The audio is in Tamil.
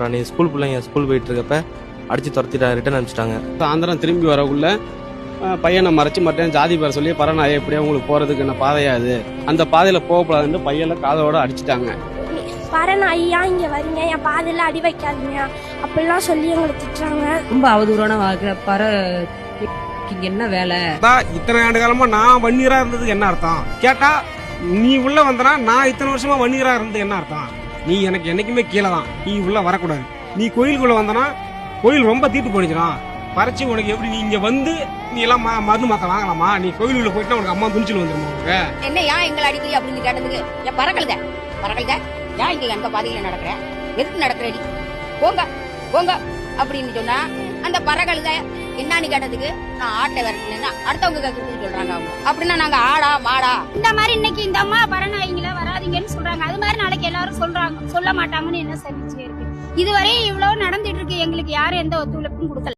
அப்புறம் நீ ஸ்கூல் பிள்ளைங்க ஸ்கூல் போயிட்டு இருக்கப்ப அடிச்சு துரத்திட்டா ரிட்டர்ன் அனுப்பிச்சிட்டாங்க. சாயந்தரம் திரும்பி வரக்குள்ள பையனை மறைச்சு மாட்டேன் ஜாதி பேர் சொல்லி பரநாய எப்படியா உங்களுக்கு போறதுக்கு என்ன பாதையா அது அந்த பாதையில போகக்கூடாதுன்னு பையனை காதோட அடிச்சிட்டாங்க. பரநாயா இங்க வரீங்க. என் பாதையில அடி வைக்காதீங்க. அப்படிலாம் சொல்லி எங்களை திட்டுறாங்க. ரொம்ப அவதூறான வாக்கு. பற இங்க என்ன வேலை? இத்தனை ஆண்டு காலமா நான் வன்னியரா இருந்ததுக்கு என்ன அர்த்தம்? கேட்டா நீ உள்ள வந்தனா நான் இத்தனை வருஷமா வன்னியரா இருந்தது என்ன அர்த்தம்? நீ எனக்கு என்னைக்குமே கீழே தான். நீ உள்ள வரக்கூடாது. நீ கோயிலுக்குள்ள வந்தனா கோயில் ரொம்ப தீட்டு போனிச்சிடும் பறிச்சு உனக்கு எப்படி நீ இங்க வந்து நீ எல்லாம் ம- மருந்து மாத்த வாங்கலாமா? நீ கோயிலுக்குள்ள போயிட்டா உனக்கு அம்மா துணிச்சல் வந்துருமா உனக்கு? என்ன ஏன் எங்களை அடிக்கிறீ அப்படின்னு கேட்டதுக்கு என் பறக்கழுத பறக்கழுத ஏன் இங்க எங்க பாதையில நடக்கிற? எதுக்கு நடக்கிறடி? போங்க போங்க அப்படின்னு சொன்னா அந்த பறக்கழுத என்னன்னு கேட்டதுக்கு நான் ஆட்டை விரட்டினேன்னா அடுத்தவங்க சொல்றாங்க அவங்க. அப்படின்னா நாங்க ஆடா மாடா. இந்த மாதிரி இன்னைக்கு இந்த அம்மா பரணாயிங்கள வராதீங்கன்னு சொல்றாங்க. அது மாதிரி நாளைக்கு எல்லாரும் சொல்றாங்க. சொல்ல மாட்டாங்கன்னு என்ன சந்திச்சு இருக்கு? இதுவரை இவ்வளவு நடந்துட்டு இருக்கு. எங்களுக்கு யாரும் எந்த ஒத்துழைப்பும் கொடுக்கல.